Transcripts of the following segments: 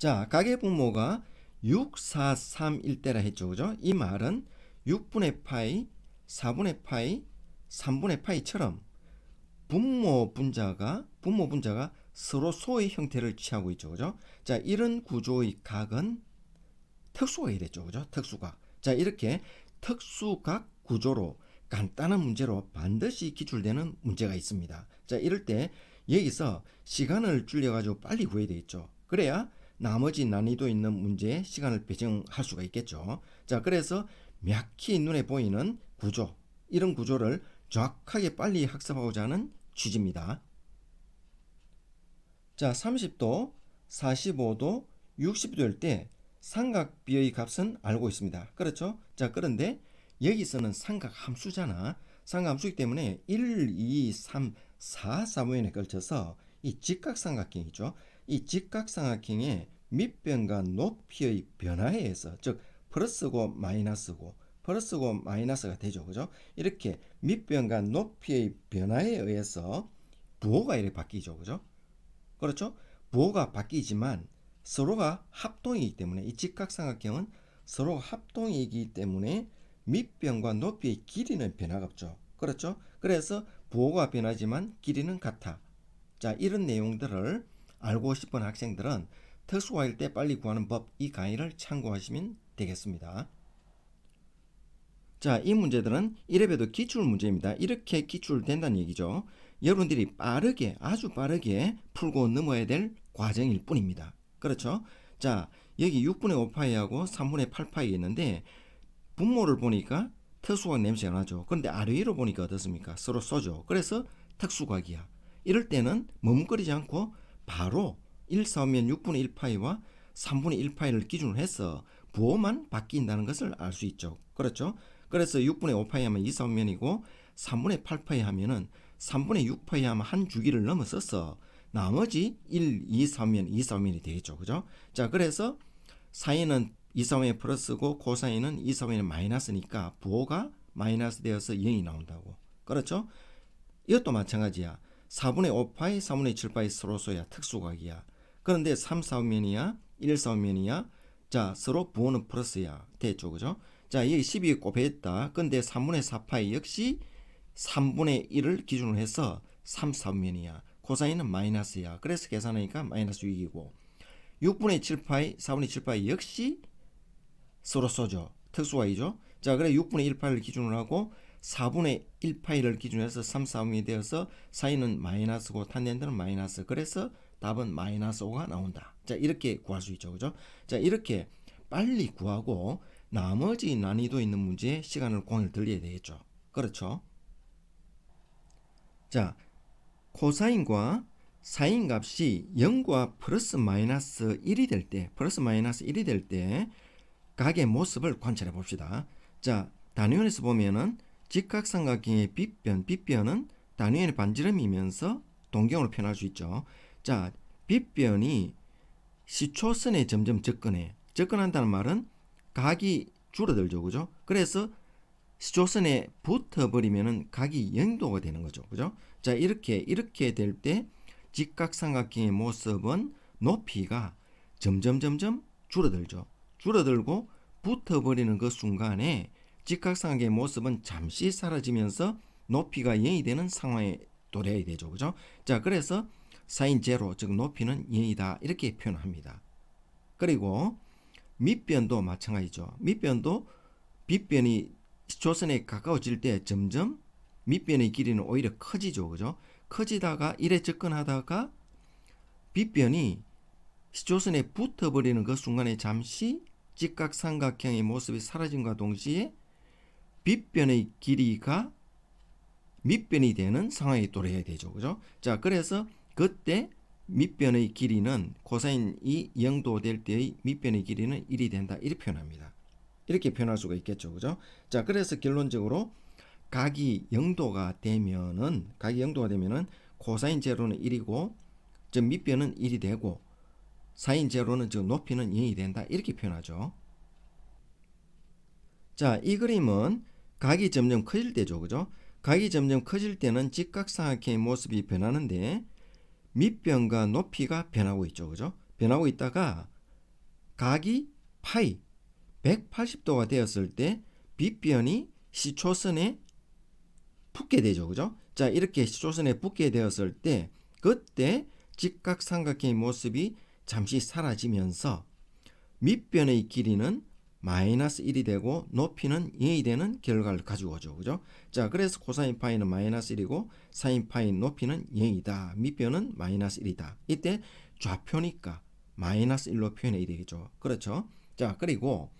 자, 가계 분모가 6, 4, 3, 1대라 했죠. 그죠? 이 말은 6분의 파이, 4분의 파이, 3분의 파이처럼 분모 분자가 분모 분자가 서로 소의 형태를 취하고 있죠. 그죠? 자, 이런 구조의 각은 특수각이 됐죠. 그죠? 특수각. 자, 이렇게 특수각 구조로 간단한 문제로 반드시 기출되는 문제가 있습니다. 자, 이럴 때 여기서 시간을 줄여 가지고 빨리 구해야 되겠죠. 그래야 나머지 난이도 있는 문제에 시간을 배정할 수가 있겠죠. 자, 그래서 명확히 눈에 보이는 구조, 이런 구조를 정확하게 빨리 학습하고자 하는 취지입니다. 자, 30도, 45도, 60도일 때 삼각비의 값은 알고 있습니다. 그렇죠? 자, 그런데 여기서는 삼각 함수잖아. 삼각 함수이기 때문에 1, 2, 3, 4, 4모연에 걸쳐서 이 직각삼각형이죠. 이 직각삼각형의 밑변과 높이의 변화에 의해서 즉 플러스고 마이너스고 플러스고 마이너스가 되죠. 그죠? 이렇게 밑변과 높이의 변화에 의해서 부호가 이렇게 바뀌죠. 그죠? 그렇죠? 부호가 바뀌지만 서로가 합동이기 때문에 이 직각삼각형은 서로가 합동이기 때문에 밑변과 높이의 길이는 변화가 없죠. 그렇죠? 그래서 부호가 변하지만 길이는 같아. 자, 이런 내용들을 알고 싶은 학생들은 특수화일 때 빨리 구하는 법 이 강의를 참고하시면 되겠습니다. 자, 이 문제들은 1회에도 기출 문제입니다. 이렇게 기출된다는 얘기죠. 여러분들이 빠르게, 아주 빠르게 풀고 넘어야 될 과정일 뿐입니다. 그렇죠? 자, 여기 6분의 5파이하고 3분의 8파이 있는데, 분모를 보니까 특수각 냄새가 나죠. 그런데 아래 위로 보니까 어떻습니까? 서로 쏘죠. 그래서 특수각이야. 이럴 때는 머뭇거리지 않고 바로 1, 4면 6분의 1파이와 3분의 1파이를 기준으로 해서 부호만 바뀐다는 것을 알 수 있죠. 그렇죠? 그래서 6분의 5파이 하면 2, 3면이고 3분의 8파이 하면은 3분의 6파이 하면 한 주기를 넘어서서 나머지 1, 2, 3면 2, 3면이 되겠죠. 그죠? 자, 그래서 사인은 2, 3의 플러스고 코사인은 2, 3의 마이너스니까 부호가 마이너스 되어서 0이 나온다고. 그렇죠? 이것도 마찬가지야. 4분의 5파이, 3분의 7파이 서로소야 특수각이야. 그런데 3, 4면이야, 1, 4면이야. 자, 서로 부호는 플러스야. 됐죠, 그죠? 자, 여기 12 곱했다. 근데 3분의 4파이 역시 3분의 1을 기준으로 해서 3, 4면이야. 코사인은 마이너스야. 그래서 계산하니까 마이너스 6이고 6분의 7파이, 4분의 7파이 역시 서로 쏘죠. 특수화이죠. 자, 그래 6분의 1파이를 기준으로 하고 4분의 1파이를 기준으로 해서 3, 4분이 되어서 사인은 마이너스고 탄젠트는 마이너스. 그래서 답은 마이너스 5가 나온다. 자, 이렇게 구할 수 있죠. 그죠? 자, 이렇게 빨리 구하고 나머지 난이도 있는 문제에 시간을 공을 들여야 되겠죠. 그렇죠? 자, 코사인과 사인 값이 0과 플러스 마이너스 1이 될 때, 플러스 마이너스 1이 될 때 각의 모습을 관찰해 봅시다. 자, 단위원에서 보면은 직각삼각형의 빗변, 빗변은 단위원의 반지름이면서 동경으로 표현할 수 있죠. 자, 빗변이 시초선에 점점 접근해. 접근한다는 말은 각이 줄어들죠. 그죠? 그래서 시초선에 붙어버리면은 각이 0도가 되는 거죠. 그죠? 자, 이렇게, 이렇게 될 때 직각삼각형의 모습은 높이가 점점, 점점 줄어들죠. 줄어들고 붙어버리는 그 순간에 직각삼각형의 모습은 잠시 사라지면서 높이가 0이 되는 상황에 도래해야 되죠. 그죠? 자, 그래서 사인 제로, 즉 높이는 0이다. 이렇게 표현합니다. 그리고 밑변도 마찬가지죠. 밑변도 빗변이 조선에 가까워질 때 점점 밑변의 길이는 오히려 커지죠. 그죠? 커지다가 이래 접근하다가 빗변이 시조선에 붙어버리는 그 순간에 잠시 직각삼각형의 모습이 사라짐과 동시에 빗변의 길이가 밑변이 되는 상황에 도래해야 되죠. 그죠? 자, 그래서 그때 밑변의 길이는 코사인이 0도 될 때의 밑변의 길이는 1이 된다. 이렇게 표현합니다. 이렇게 표현할 수가 있겠죠. 그죠? 자, 그래서 결론적으로 각이 0도가 되면은 각이 0도가 되면은 코사인 제로는 1이고 즉 밑변은 1이 되고 사인 제로는 즉 높이는 0이 된다. 이렇게 표현하죠. 자, 이 그림은 각이 점점 커질 때죠. 그죠? 각이 점점 커질 때는 직각삼각형의 모습이 변하는데 밑변과 높이가 변하고 있죠. 그죠? 변하고 있다가 각이 파이 180도가 되었을 때 빗변이 시초선에 붙게 되죠. 그죠? 자, 이렇게 시초선에 붙게 되었을 때 그때 직각삼각형의 모습이 잠시 사라지면서 밑변의 길이는 마이너스 1이 되고 높이는 0이 되는 결과를 가지고 오죠. 그죠? 자, 그래서 코사인 파이는 마이너스 1이고 사인 파이 높이는 0이다. 밑변은 마이너스 1이다. 이때 좌표니까 마이너스 1로 표현해야 되겠죠. 그렇죠? 자, 그리고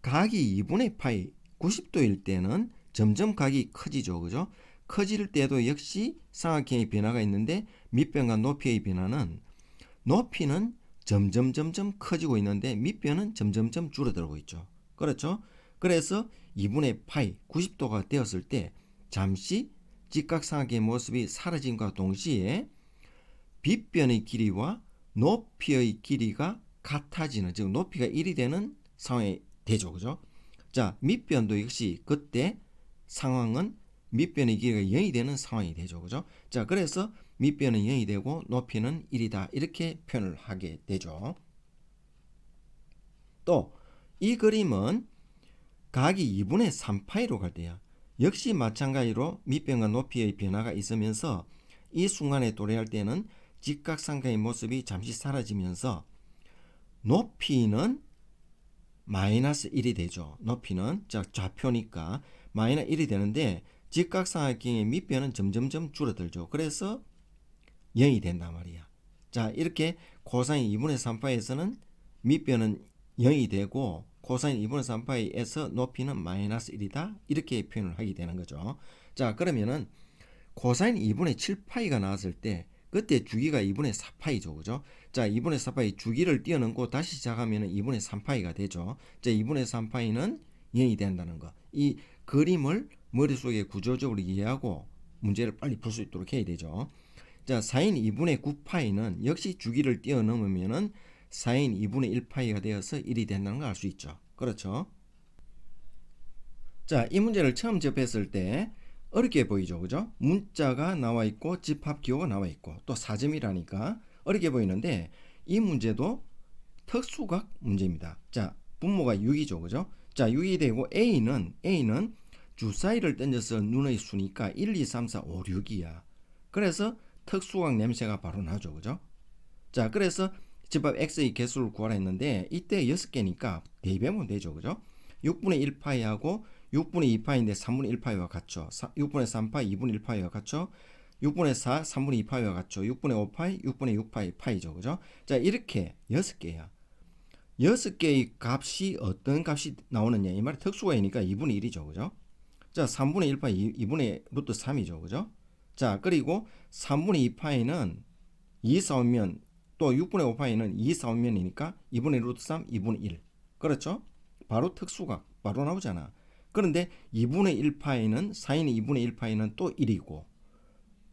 각이 2분의 파이 90도일 때는 점점 각이 커지죠. 그죠? 커질 때도 역시 삼각형의 변화가 있는데 밑변과 높이의 변화는 높이는 점점 점점 커지고 있는데 밑변은 점점점 줄어들고 있죠. 그렇죠? 그래서 2분의 파이 90도가 되었을 때 잠시 직각삼각형의 모습이 사라짐과 동시에 빗변의 길이와 높이의 길이가 같아지는 즉 높이가 1이 되는 상황이 되죠. 그죠? 자, 밑변도 역시 그때 상황은 밑변의 길이가 0이 되는 상황이 되죠. 그죠? 자, 그래서 밑변은 0이 되고 높이는 1이다. 이렇게 표현을 하게 되죠. 또 이 그림은 각이 2분의 3파이로 갈 때야. 역시 마찬가지로 밑변과 높이의 변화가 있으면서 이 순간에 도래할 때는 직각삼각의 모습이 잠시 사라지면서 높이는 마이너스 1이 되죠. 높이는 자 좌표니까 마이너스 1이 되는데 직각삼각형의 밑변은 점점점 줄어들죠. 그래서 0이 된단 말이야. 자 이렇게 코사인 2분의 3파이에서는 밑변은 0이 되고 코사인 2분의 3파이에서 높이는 마이너스 1이다. 이렇게 표현을 하게 되는 거죠. 자 그러면은 코사인 2분의 7파이가 나왔을 때 그때 주기가 2분의 4파이죠. 그죠? 자, 2분의 4파이 주기를 띄어넣고 다시 시작하면 2분의 3파이가 되죠. 자, 2분의 3파이는 0이 된다는 거. 이 그림을 머릿속에 구조적으로 이해하고 문제를 빨리 풀 수 있도록 해야 되죠. 자, 사인 2분의 9파이는 역시 주기를 띄어넣으면은 사인 2분의 1파이가 되어서 1이 된다는 걸 알 수 있죠. 그렇죠? 자, 이 문제를 처음 접했을 때 어렵게 보이죠. 그죠? 문자가 나와 있고 집합 기호가 나와 있고 또 사점이라니까 어렵게 보이는데 이 문제도 특수각 문제입니다. 자, 분모가 6이죠. 그죠? 자, 6이 되고 A는 A는 주사위를 던져서 눈의 수니까 1, 2, 3, 4, 5, 6이야. 그래서 특수각 냄새가 바로 나죠. 그죠? 자, 그래서 집합 X의 개수를 구하라 했는데 이때 6개니까 대입하면 되죠. 그죠? 6분의 1파이하고 6분의 2파이인데 3분의 1파이와 같죠. 6분의 3파이, 2분의 1파이와 같죠. 6분의 4, 3분의 2파이와 같죠. 6분의 5파이, 6분의 6파이, 파이죠. 그죠? 자, 이렇게 6개야. 6개의 값이 어떤 값이 나오느냐. 이 말이 특수가이니까 2분의 1이죠. 그죠? 자, 3분의 1파이, 2분의 루트 3이죠. 그죠? 자, 그리고 3분의 2파이는 2 싸우면 또 6분의 5파이는 2 싸우면이니까 2분의 루트 3, 2분의 1. 그렇죠? 바로 특수각. 바로 나오잖아. 그런데 2분의 1파이는 사인의 2분의 1파이는 또 1이고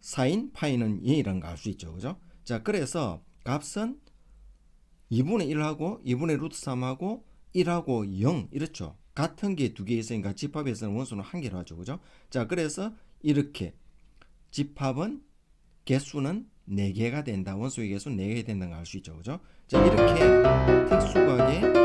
사인 파이는 0이라는 거 알 수 있죠. 그죠? 자, 그래서 값은 2분의 1하고 2분의 루트 3하고 1하고 0 이렇죠. 같은 게 두 개 있으니까 집합에서는 원수는 한 개로 하죠. 그죠? 자, 그래서 이렇게 집합은 개수는 4개가 된다. 원수의 개수는 4개가 된다는 걸 알 수 있죠. 그죠? 자, 이렇게 특수각의